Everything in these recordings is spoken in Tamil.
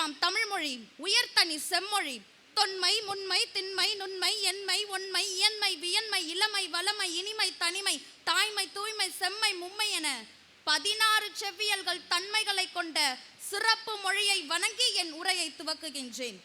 தாய்மொழியாம் தமிழ்மொழி உயர்த்தனி செம்மொழி. தொன்மை முன்மை திண்மை நுண்மை எண்மை ஒன்மை இயன்மை வியன்மை இளமை வளமை இனிமை தனிமை தாய்மை தூய்மை செம்மை மும்மை என பதினாறு செவ்வியல்கள் தன்மைகளை கொண்ட சிறப்பு மொழியை வணங்கி என் உரையை துவக்குகின்றேன்.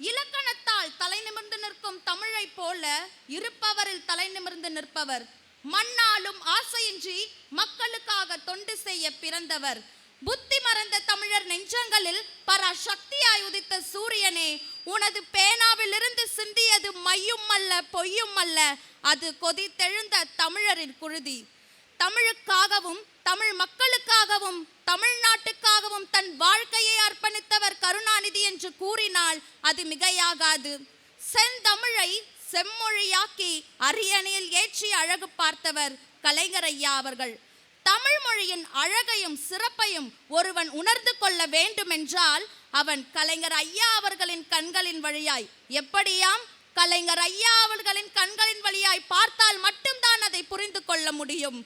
இலக்கணத்தால் தலை நிமிர்ந்து நிற்கும் தமிழைப் போல இருப்பவரில் தலை நிமிர்ந்து நிற்பவர். மண்ணாலும் ஆசையின்றி மக்களுக்காக தொண்டு செய்ய பிறந்தவர். புத்தி மறந்த தமிழர் நெஞ்சங்களில் பராசக்தியாய் உதித்த சூரியனே உனது பேனாவிலிருந்து சிந்தியது மையும் அல்ல பொய்யும் அல்ல அது கொதித்தெழுந்த தமிழரின் குருதி. தமிழுக்காகவும் தமிழ் மக்களுக்காகவும் தமிழ்நாட்டுக்காகவும் தன் வாழ்க்கையை அர்ப்பணித்தவர் கருணாநிதி என்று கூறினால் அது மிகையாகாது. செந்தமிழை செம்மொழியாக்கி அரியணையில் ஏற்றி அழகு பார்த்தவர் கலைஞர் ஐயா அவர்கள். தமிழ் மொழியின் அழகையும் சிறப்பையும் ஒருவன் உணர்ந்து கொள்ள வேண்டுமென்றால் அவன் கலைஞர் ஐயா அவர்களின் கண்களின் வழியாய் எப்படியாம் கலைஞர் ஐயா அவர்களின் கண்களின் வழியாய் பார்த்தால் மட்டும்தான் அதை புரிந்து கொள்ள முடியும்.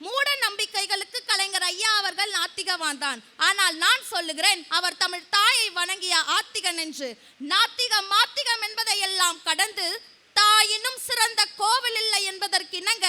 மூட நம்பிக்கைகளுக்கு கலைஞர் ஐயா அவர்கள் நாத்திகவான் தான் ஆனால் நான் சொல்லுகிறேன் அவர் தமிழ் தாயை வணங்கிய ஆத்திகன் என்று. நாத்திகம் மாத்திகம் என்பதை எல்லாம் கடந்து இன்னும் சிறந்த கோவில் இல்லை என்பதற்கிணங்க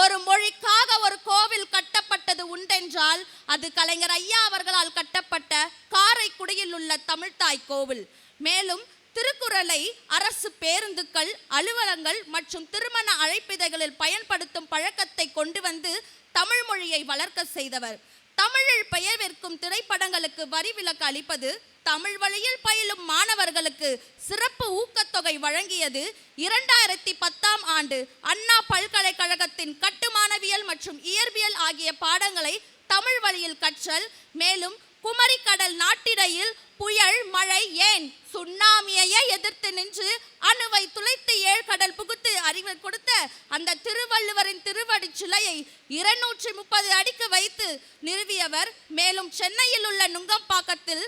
ஒரு மொழிக்காக ஒரு கோவில் கட்டப்பட்டது உண்டென்றால் அது கலைஞர் ஐயா அவர்களால் கட்டப்பட்ட காரைக்குடியில் உள்ள தமிழ்தாய் கோவில். மேலும் திருக்குறளை அரசு பேருந்துகள் அலுவலங்கள் மற்றும் திருமண அழைப்பிதழ்களில் பயன்படுத்தும் பழக்கத்தை கொண்டு வந்து தமிழ் மொழியை வளர்க்க செய்தவர். தமிழில் பெயர் விற்கும் திரைப்படங்களுக்கு வரி விலக்கு அளிப்பது தமிழ் வழியில் பயிலும் மாணவர்களுக்கு சிறப்பு ஊக்கத்தொகை வழங்கியது இரண்டாயிரத்தி பத்தாம் ஆண்டு அண்ணா பல்கலைக்கழகத்தின் கட்டுமானவியல் மற்றும் இயற்பியல் ஆகிய பாடங்களை தமிழ் வழியில் கற்றல் மேலும் குமரிக்கடல் நாட்டிடையில் புயல் மழை ஏன்? சுண்ணாமியையே எதிர்த்து நின்று அணுவை துளைத்து ஏழ்கடல் புகுத்து அறிவு கொடுத்த அந்த திருவள்ளுவரின் திருவடி சிலையை இருநூற்றி முப்பது அடிக்கு வைத்து நிறுவியவர் மேலும் சென்னையில் உள்ள நுங்கம்பாக்கத்தில்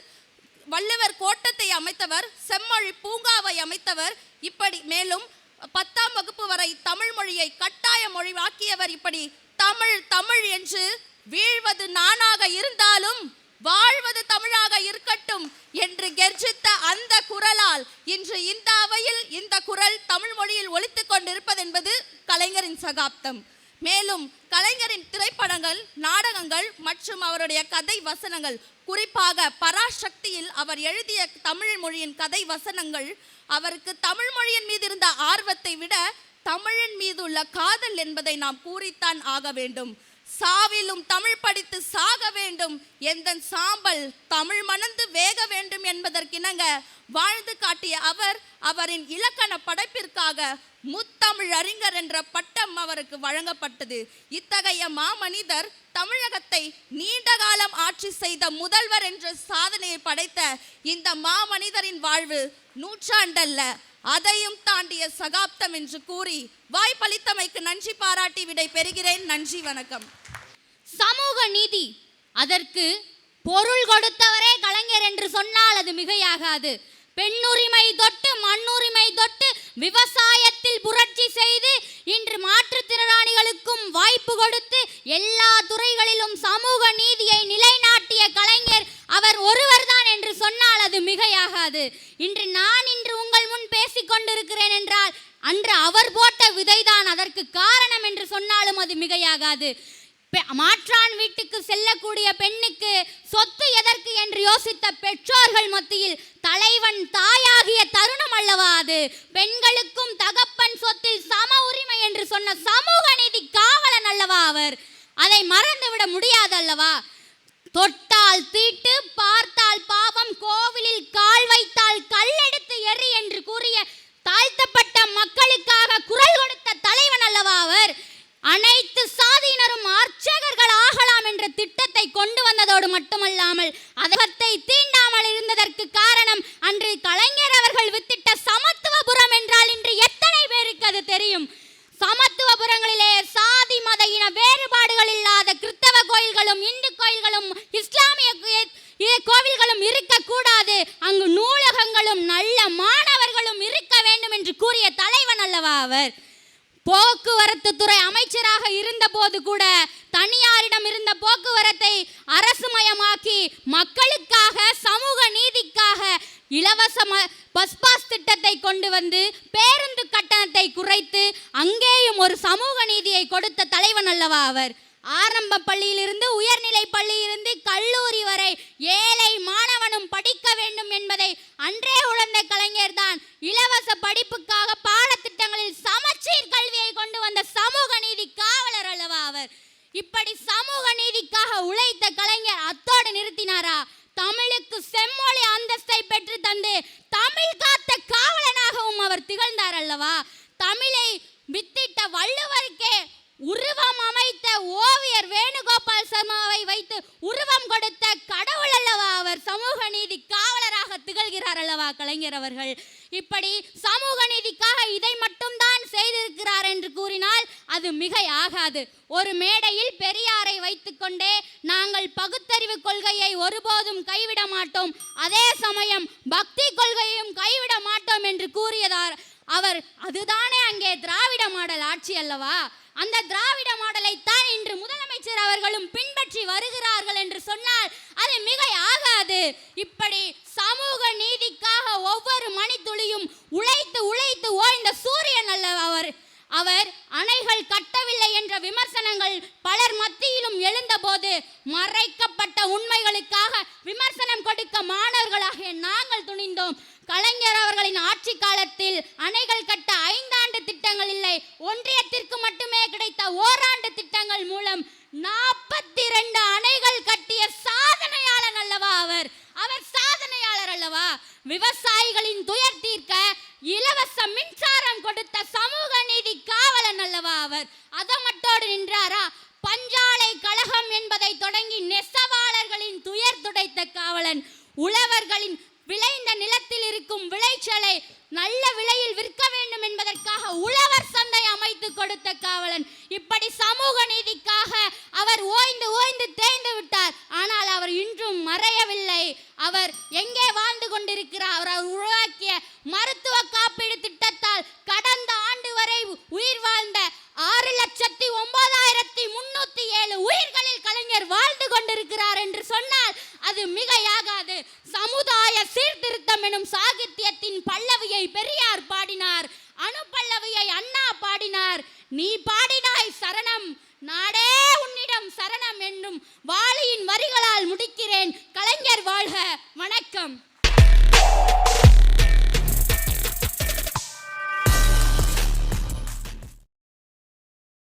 வள்ளுவர் கோட்டத்தை அமைத்தவர் செம்மொழி பூங்காவை அமைத்தவர் இப்படி மேலும் பத்தாம் வகுப்பு வரை தமிழ் மொழியை கட்டாய மொழிவாக்கியவர் இப்படி தமிழ் தமிழ் என்று வீழ்வது நானாக இருந்தாலும் வாழ்வது தமிழாக இருக்கட்டும் என்று கெர்ஜித்த அந்த குரலால் இன்று இந்த அவையில் இந்த குரல் தமிழ் மொழியில் ஒலித்துக் கொண்டிருப்பது என்பது கலைஞரின் சகாப்தம். மேலும் கலைஞரின் திரைப்படங்கள் நாடகங்கள் மற்றும் அவருடைய கதை வசனங்கள் குறிப்பாக பராசக்தியில் அவர் எழுதிய தமிழ் மொழியின் கதை வசனங்கள் அவருக்கு தமிழ் மொழியின் மீது இருந்த ஆர்வத்தை விட தமிழின் மீது உள்ள காதல் என்பதை நாம் கூறித்தான் ஆக வேண்டும். சாவிலும் தமிழ் படித்து சாக வேண்டும். எந்த சாம்பல் தமிழ் மணந்து வேக வேண்டும் என்பதற்கிணங்க வாழ்ந்து காட்டிய அவர் அவரின் இலக்கண படைப்பிற்காக முத்தமிழ் அறிஞர் என்ற பட்டம் அவருக்கு வழங்கப்பட்டது. இத்தகைய மாமனிதர் தமிழகத்தை நீண்ட காலம் ஆட்சி செய்த முதல்வர் என்ற சாதனையை படைத்த இந்த மாமனிதரின் வாழ்வு நூற்றாண்டல்ல. அதையும் தாண்டிய சகாப்தம் என்று கூறி வாய்ப்பளித்தமைக்கு நன்றி பாராட்டி விடை பெறுகிறேன். நன்றி வணக்கம். சமூக நீதி. அதற்கு பொருள் கொடுத்தவரே கலைஞர் என்று சொன்னால் அது மிகையாகாது. பெண்ணுரிமை தொட்டு மண்ணுரிமை தொட்டு விவசாயத்தில் புரட்சி செய்து இன்று மாற்றுத்திறனாளிகளுக்கும் வாய்ப்பு கொடுத்து எல்லா துறைகளிலும் சமூக நீதியை நிலைநாட்டிய கலைஞர் அவர் ஒருவர்தான் என்று சொன்னால் அது மிகையாகாது. இன்று நான் அன்று அவர் போட்ட விதைதான் அதற்கு காரணம் என்று சொன்னாலும் அது மிகையாகாது. பெ- மாற்றான் வீட்டுக்கு செல்லக்கூடிய பெண்ணுக்கு சொத்து எதற்கு என்று யோசித்த பெற்றோர்கள் மத்தியில் தலைவன் தாயாகிய தருணம் அல்லவா அது? பெண்களுக்கும் தகப்பன் சொத்தில் சம உரிமை என்று சொன்ன சமூக நீதி காவலன் அல்லவா அவர்? அதை மறந்துவிட முடியாது அல்லவா? தொட்டால் தீட்டு பார்த்தால் பாவம் கோவிலில் கால் வைத்தால் கல்லெடுத்து எறி என்று கூறிய தாழ்த்தப்பட்ட மக்களுக்காக குரல் கொடுத்த தலைவன் அல்லவா அவர் அனைத்து சாதியினரும் அர்ச்சகர்கள் ஆகலாம் என்ற திட்டத்தை கொண்டு வந்ததோடு மட்டுமல்லாமல் அதத்தை தீண்டாமல் இருந்ததற்கு காரணம் அன்று கலைஞர் அவர்கள் வித்திட்ட சமத்துவபுரம் என்றால் இன்று எத்தனை பேருக்கு அது தெரியும்? சமத்துவபுரங்களிலே சாதி மத இன வேறுபாடுகள் இல்லாத கிறிஸ்தவ கோயில்களும் இந்து கோயில்களும் இஸ்லாமிய கோவில்களும் இருக்கக்கூடாது. அங்கு நூலகங்களும் நல்ல மாணவர்களும் இருக்க வேண்டும் என்று கூறிய தலைவன் அல்லவா அவர்? போக்குவரத்து துறை அமைச்சராக இருந்தபோது கூட தனியார் இருந்த போக்குவரத்தை அரசுமயமாக்கி மக்களுக்காக சமூக நீதிக்காக பஸ் பாஸ் திட்டத்தை கொண்டு வந்து பேருந்து கட்டணத்தை குறைத்து அங்கேயும் ஒரு சமூக நீதியை கொடுத்த தலைவன் அல்லவா அவர் ஆரம்ப பள்ளியிலிருந்து உயர்நிலை பள்ளியிலிருந்து கல்லூரி வரை ஏழை மாணவனும் படிக்க வேண்டும் என்பதை அன்றே உணர்ந்த கலைஞர்தான் இலவச படிப்புக்காக பாடத்திட்டங்களில் சமச்சீர் கல்வியை கொண்டு வந்த சமூக நீதி காவலர் அல்லவா அவர்? இப்படி சமூக நீதிக்காக உழைத்த கலைஞர் அத்தோடு நிறுத்தினாரா? தமிழுக்கு செம்மொழி அந்தஸ்தை பெற்று தந்து தமிழ் காத்த காவலனாகவும் அவர் திகழ்ந்தார் அல்லவா? தமிழை வித்திட்ட வள்ளுவருக்கே உருவம் அமைத்த ஓவிய ஓவியர் வேணுகோபால் சர்மாவை வைத்து உருவம் கொடுத்த கடவுள் அல்லவா அவர்? சமூக நீதி காவலராக திகழ்கிறார் அல்லவா கலைஞர் அவர்கள்? இப்படி சமூக நீதிக்காக இதை மட்டும்தான் செய்திருக்கிறார் என்று கூறினால் அது மிகை ஆகாது ஒரு மேடையில் பெரியாரை வைத்துக்கொண்டே நாங்கள் பகுத்தறிவு கொள்கையை ஒருபோதும் கைவிட மாட்டோம். அதே சமயம் பக்தி கொள்கையையும் கைவிட மாட்டோம் என்று கூறியதார் அவர் அதுதானே அங்கே திராவிட மாடல் ஆட்சி அல்லவா? அந்த திராவிட மாடலை தான் அவர்களும் பின்பற்றி வருகிறார்கள் என்று சொன்னால் அது மிகை ஆகாது இப்படி சமூக நீதிக்காக ஒவ்வொரு மணித்துளியும் உழைத்து உழைத்து ஓய்ந்த சூரியன் அல்ல அவர்? அவர் அணைகள் கட்டவில்லை என்ற விமர்சனங்கள் பலர் மத்தியிலும் எழுந்தபோது மறைக்கப்பட்ட உண்மைகளுக்காக விமர்சனம் கொடுக்க மாணவர்களாகிய நாங்கள் துணிந்தோம். கலைஞர் அவர்களின் ஆட்சி காலத்தில் அணைகள் கட்ட ஐந்தாண்டு திட்டங்கள் இல்லை. ஒன்றியத்திற்கு மட்டுமே கிடைத்த ஓராண்டு திட்டங்கள் மூலம் நாற்பத்தி ரெண்டு அணைகள் கட்டிய சாதனையாளன் அல்லவா அவர்? அவர் சாதனையாளர் அல்லவா? விவசாயிகளின் துயர் தீர்க்க இலவச மின்சாரம் கொடுத்த சமூக நீதி காவலன் அல்லவா அவர்? அதமட்டோடு நின்றாரா? பஞ்சாலை கழகம் என்பதை தொடங்கி நெசவாளர்களின் துயர் துடைத்த காவலன். உழவர்களின் விளைந்த நிலத்தில் இருக்கும் விளைச்சலை நல்ல விலையில் விற்க வேண்டும் என்பதற்காக உழவர் சந்தை அமைத்து கொடுத்த காவலன். இப்படி சமூக நீதிக்காக அவர் ஓய்ந்து ஓய்ந்து தேய்ந்து விட்டார். ஆனால் அவர் இன்றும் மறையவில்லை. அவர் எங்கே வாழ்ந்து கொண்டிருக்கிறார்? அவர் உருவாக்கிய மருத்துவ காப்பீடு திட்டத்தால் கடந்த ஆண்டு வரை உயிர் வாழ்ந்த ஆறு லட்சத்தி ஒன்பதாயிரத்தி முன்னூத்தி ஏழு உயிர்களில் கலைஞர் வாழ்ந்து கொண்டிருக்கிறார் என்று சொன்னால் அது மிகையாகாது. சமுதாய சீர்திருத்தம் எனும் சாகித்யத்தின் பல்லவியை பெரியார் பாடினார். அணு பல்லவியை அண்ணா பாடினார். நீ பாடினாய்